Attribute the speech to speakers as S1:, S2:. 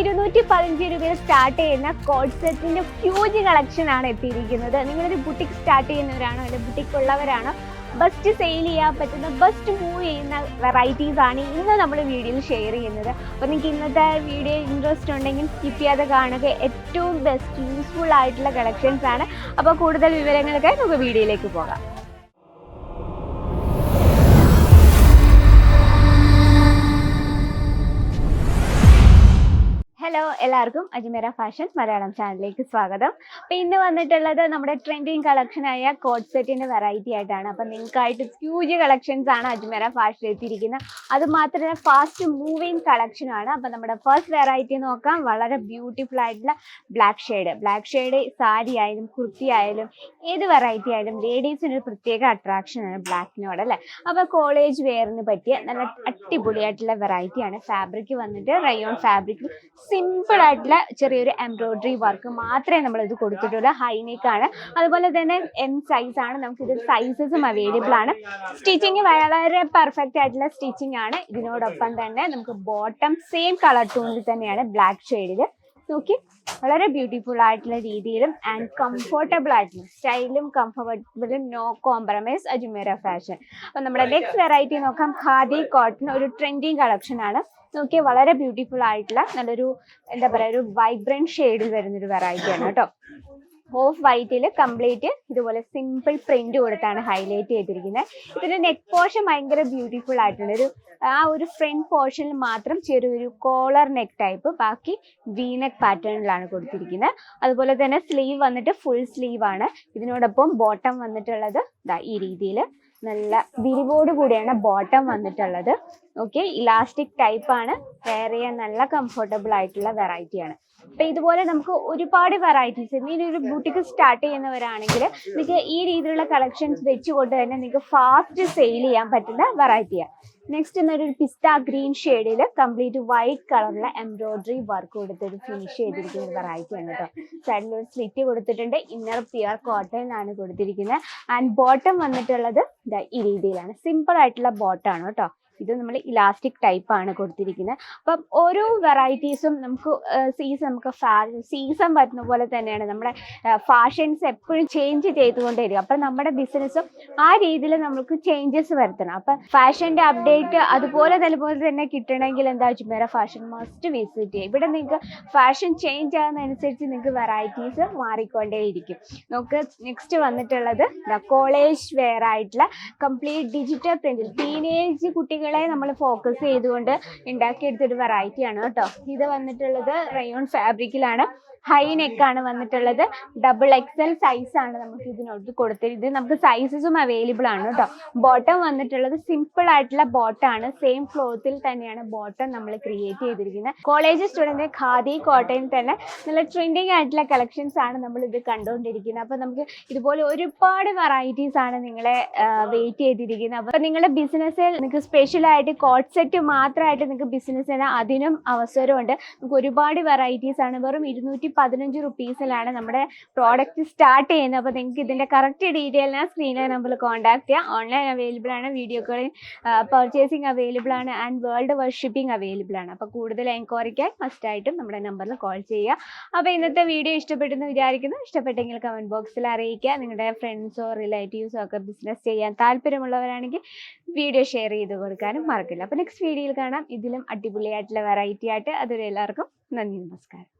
S1: ഇരുന്നൂറ്റി പതിനഞ്ച് രൂപയിൽ സ്റ്റാർട്ട് ചെയ്യുന്ന കോഡ് സെറ്റിന്റെ ഹ്യൂജ് കളക്ഷൻ ആണ് എത്തിയിരിക്കുന്നത്. നിങ്ങളൊരു ബുട്ടിക് സ്റ്റാർട്ട് ചെയ്യുന്നവരാണോ അല്ലെങ്കിൽ ബുട്ടിക് ഉള്ളവരാണോ? ബെസ്റ്റ് സെയിൽ ചെയ്യാൻ പറ്റുന്ന ബെസ്റ്റ് മൂവ് ചെയ്യുന്ന വെറൈറ്റീസ് ആണ് ഇന്ന് നമ്മൾ വീഡിയോയിൽ ഷെയർ ചെയ്യുന്നത്. അപ്പോൾ നിങ്ങൾക്ക് ഇന്നത്തെ വീഡിയോ ഇൻട്രസ്റ്റ് ഉണ്ടെങ്കിൽ സ്കിപ്പ് ചെയ്യാതെ കാണുക. ഏറ്റവും ബെസ്റ്റ് യൂസ്ഫുൾ ആയിട്ടുള്ള കളക്ഷൻസ് ആണ്. അപ്പോൾ കൂടുതൽ വിവരങ്ങൾക്ക് നമുക്ക് വീഡിയോയിലേക്ക് പോകാം. ഹലോ എല്ലാവർക്കും അജ്മേര ഫാഷൻസ് മലയാളം ചാനലിലേക്ക് സ്വാഗതം. അപ്പം ഇന്ന് വന്നിട്ടുള്ളത് നമ്മുടെ ട്രെൻഡിങ് കളക്ഷനായ കോഡ് സെറ്റിന്റെ വെറൈറ്റി ആയിട്ടാണ്. അപ്പം നിങ്ങൾക്കായിട്ട് ഹ്യൂജ് കളക്ഷൻസ് ആണ് അജ്മേര ഫാഷൻ എത്തിയിരിക്കുന്നത്. അത് മാത്രമല്ല ഫാസ്റ്റ് മൂവിങ് കളക്ഷൻ ആണ്. അപ്പം നമ്മുടെ ഫസ്റ്റ് വെറൈറ്റി നോക്കാം. വളരെ ബ്യൂട്ടിഫുൾ ആയിട്ടുള്ള black shade black shade sari ആയാലും കുർത്തി ആയാലും ഏത് വെറൈറ്റി ആയാലും ലേഡീസിന് ഒരു പ്രത്യേക അട്രാക്ഷൻ ആണ് ബ്ലാക്കിനോട് അല്ലേ? അപ്പോൾ കോളേജ് വെയറിന് പറ്റിയ നല്ല അടിപൊളിയായിട്ടുള്ള വെറൈറ്റി ആണ്. ഫാബ്രിക് വന്നിട്ട് റയോൺ ഫാബ്രിക് സിമ്പിൾ ആയിട്ടുള്ള ചെറിയൊരു എംബ്രോയിഡറി വർക്ക് മാത്രമേ നമ്മൾ ഇത് കൊടുത്തിട്ടുള്ളൂ. ഹൈനെക്ക് ആണ്. അതുപോലെ തന്നെ എം സൈസ് ആണ്. നമുക്ക് ഇത് സൈസസും അവൈലബിൾ ആണ്. സ്റ്റിച്ചിങ് വളരെ പെർഫെക്റ്റ് ആയിട്ടുള്ള സ്റ്റിച്ചിങ് ആണ്. ഇതിനോടൊപ്പം തന്നെ നമുക്ക് ബോട്ടം സെയിം കളർ ടൂണിൽ തന്നെയാണ് ബ്ലാക്ക് ഷെയ്ഡിൽ നോക്കി വളരെ ബ്യൂട്ടിഫുൾ ആയിട്ടുള്ള രീതിയിലും ആൻഡ് കംഫർട്ടബിൾ ആയിട്ടുള്ള സ്റ്റൈലും കംഫർട്ടബിളും നോ കോംപ്രമൈസ് അജ്മേര ഫാഷൻ അപ്പം നമ്മുടെ നെക്സ്റ്റ് വെറൈറ്റി നോക്കാം. ഖാദി കോട്ടൺ ഒരു ട്രെൻഡിങ് കളക്ഷൻ ആണ്. നോക്കിയാൽ വളരെ ബ്യൂട്ടിഫുൾ ആയിട്ടുള്ള നല്ലൊരു എന്താ പറയാ ഒരു വൈബ്രന്റ് ഷെയ്ഡിൽ വരുന്നൊരു വെറൈറ്റി ആണ് കേട്ടോ. ഓഫ് വൈറ്റിൽ കംപ്ലീറ്റ് ഇതുപോലെ സിമ്പിൾ പ്രിന്റ് കൊടുത്താണ് ഹൈലൈറ്റ് ചെയ്തിരിക്കുന്നത് ഇതിന്റെ നെക്ക് പോർഷൻ ഭയങ്കര ബ്യൂട്ടിഫുൾ ആയിട്ടുള്ള ഒരു ആ ഒരു ഫ്രണ്ട് പോർഷനിൽ മാത്രം ചെറിയൊരു കോളർ നെക്ക് ടൈപ്പ് ബാക്കി വി നെക്ക് പാറ്റേണിലാണ് കൊടുത്തിരിക്കുന്നത് അതുപോലെ തന്നെ സ്ലീവ് വന്നിട്ട് ഫുൾ സ്ലീവ് ആണ്. ഇതിനോടൊപ്പം ബോട്ടം വന്നിട്ടുള്ളത് ഈ രീതിയിൽ നല്ല വിരിവോട് കൂടിയാണ് ബോട്ടം വന്നിട്ടുള്ളത്. ഓക്കെ ഇലാസ്റ്റിക് ടൈപ്പാണ് ചെയ്യാൻ നല്ല കംഫർട്ടബിൾ ആയിട്ടുള്ള വെറൈറ്റി ആണ്. അപ്പൊ ഇതുപോലെ നമുക്ക് ഒരുപാട് വെറൈറ്റീസ് ഇനി ഒരു ബുട്ടിക്ക് സ്റ്റാർട്ട് ചെയ്യുന്നവരാണെങ്കിൽ നിങ്ങൾക്ക് ഈ രീതിയിലുള്ള കളക്ഷൻസ് വെച്ചുകൊണ്ട് തന്നെ നിങ്ങൾക്ക് ഫാസ്റ്റ് സെയിൽ ചെയ്യാൻ പറ്റുന്ന വെറൈറ്റിയാണ് നെക്സ്റ്റ് എന്നൊരു പിസ്ത ഗ്രീൻ ഷെയ്ഡിൽ കംപ്ലീറ്റ് വൈറ്റ് കളറിലെ എംബ്രോയിഡറി വർക്ക് കൊടുത്തൊരു ഫിനിഷ് ചെയ്തിരിക്കുന്ന ഒരു വെറൈറ്റി ആണ് കേട്ടോ സൈഡിൽ ഒരു സ്ലിറ്റ് കൊടുത്തിട്ടുണ്ട് ഇന്നർ പ്യുർ ആണ് കൊടുത്തിരിക്കുന്നത്. ആൻഡ് ബോട്ടം വന്നിട്ടുള്ളത് ഈ രീതിയിലാണ്. സിമ്പിൾ ആയിട്ടുള്ള ബോട്ടം ആണ് കേട്ടോ ഇത് നമ്മൾ ഇലാസ്റ്റിക് ടൈപ്പ് ആണ് കൊടുത്തിരിക്കുന്നത് അപ്പം ഓരോ വെറൈറ്റീസും നമുക്ക് സീസൺ നമുക്ക് സീസൺ വരുന്ന പോലെ തന്നെയാണ് നമ്മുടെ ഫാഷൻസ് എപ്പോഴും ചേഞ്ച് ചെയ്തുകൊണ്ടേ ചെയ്തുകൊണ്ടേയിരിക്കും. അപ്പം നമ്മുടെ ബിസിനസ്സും ആ രീതിയിൽ നമുക്ക് ചേഞ്ചസ് വരുത്തണം. അപ്പം ഫാഷന്റെ അപ്ഡേറ്റ് അതുപോലെ അതുപോലെ തന്നെ കിട്ടണമെങ്കിൽ എന്താ ചുമേര ഫാഷൻ മസ്റ്റ് വിസിറ്റ് ചെയ്യുക. ഇവിടെ നിങ്ങൾക്ക് ഫാഷൻ ചേഞ്ച് ആകുന്നതനുസരിച്ച് നിങ്ങൾക്ക് വെറൈറ്റീസ് മാറിക്കൊണ്ടേയിരിക്കും. നമുക്ക് നെക്സ്റ്റ് വന്നിട്ടുള്ളത് കോളേജ് വെയർ ആയിട്ടുള്ള കംപ്ലീറ്റ് ഡിജിറ്റൽ പ്രിന്റിൽ ടീനേജ് കുട്ടികളെ നമ്മൾ ഫോക്കസ് ചെയ്തുകൊണ്ട് ഉണ്ടാക്കിയെടുത്തൊരു വെറൈറ്റിയാണ് കേട്ടോ. ഇത് വന്നിട്ടുള്ളത് റയോൺ ഫാബ്രിക്കിലാണ് ഹൈ നെക്ക് ആണ് വന്നിട്ടുള്ളത്. ഡബിൾ എക്സൽ സൈസ് ആണ് നമുക്ക് ഇതിനോട് കൊടുത്തത്. ഇത് നമുക്ക് സൈസസും അവൈലബിൾ ആണ് കേട്ടോ. ബോട്ടം വന്നിട്ടുള്ളത് സിമ്പിൾ ആയിട്ടുള്ള ബോട്ടാണ് സെയിം ക്ലോത്തിൽ തന്നെയാണ് ബോട്ടം നമ്മൾ ക്രിയേറ്റ് ചെയ്തിരിക്കുന്നത്. കോളേജ് സ്റ്റുഡന്റ് ഖാദി കോട്ടയിൽ തന്നെ നല്ല ട്രെൻഡിങ് ആയിട്ടുള്ള കളക്ഷൻസ് ആണ് നമ്മൾ ഇത് കണ്ടുകൊണ്ടിരിക്കുന്നത്. അപ്പോൾ നമുക്ക് ഇതുപോലെ ഒരുപാട് വെറൈറ്റീസ് ആണ് നിങ്ങളെ വെയിറ്റ് ചെയ്തിരിക്കുന്നത്. അപ്പോൾ നിങ്ങളുടെ ബിസിനസ്സിൽ നിങ്ങൾക്ക് സ്പെഷ്യൽ ആയിട്ട് കോട്ട് സെറ്റ് മാത്രമായിട്ട് നിങ്ങൾക്ക് ബിസിനസ് ചെയ്യാൻ അതിനും അവസരമുണ്ട്. നമുക്ക് ഒരുപാട് വെറൈറ്റീസ് ആണ്. വെറും ഇരുന്നൂറ്റി പതിനഞ്ച് റുപ്പീസിലാണ് നമ്മുടെ പ്രോഡക്റ്റ് സ്റ്റാർട്ട് ചെയ്യുന്നത്. അപ്പോൾ നിങ്ങൾക്ക് ഇതിന്റെ കറക്റ്റ് ഡീറ്റെയിൽ ഞാൻ സ്ക്രീനിലെ നമ്പറിൽ കോൺടാക്ട് ചെയ്യാം. ഓൺലൈൻ അവൈലബിൾ ആണ് വീഡിയോ കോളിംഗ് പർച്ചേസിങ് അവൈലബിൾ ആണ് and world wide shipping available ആണ്. അപ്പോൾ കൂടുതൽ എൻക്വയറിക്കായി മസ്റ്റായിട്ടും നമ്മുടെ നമ്പറിൽ കോൾ ചെയ്യുക. അപ്പോൾ ഇന്നത്തെ വീഡിയോ ഇഷ്ടപ്പെട്ടെന്ന് വിചാരിക്കുന്നു. ഇഷ്ടപ്പെട്ടെങ്കിൽ കമന്റ് ബോക്സിൽ അറിയിക്കുക. നിങ്ങളുടെ ഫ്രണ്ട്സോ റിലേറ്റീവ്സോ ഒക്കെ ബിസിനസ് ചെയ്യാൻ താല്പര്യമുള്ളവരാണെങ്കിൽ വീഡിയോ ഷെയർ ചെയ്ത് കൊടുക്കാനും മറക്കില്ല. അപ്പോൾ നെക്സ്റ്റ് വീഡിയോയിൽ കാണാം. ഇതിലും അടിപൊളിയായിട്ടുള്ള വെറൈറ്റി ആയിട്ട്. അതുവരെ എല്ലാവർക്കും നന്ദി നമസ്കാരം.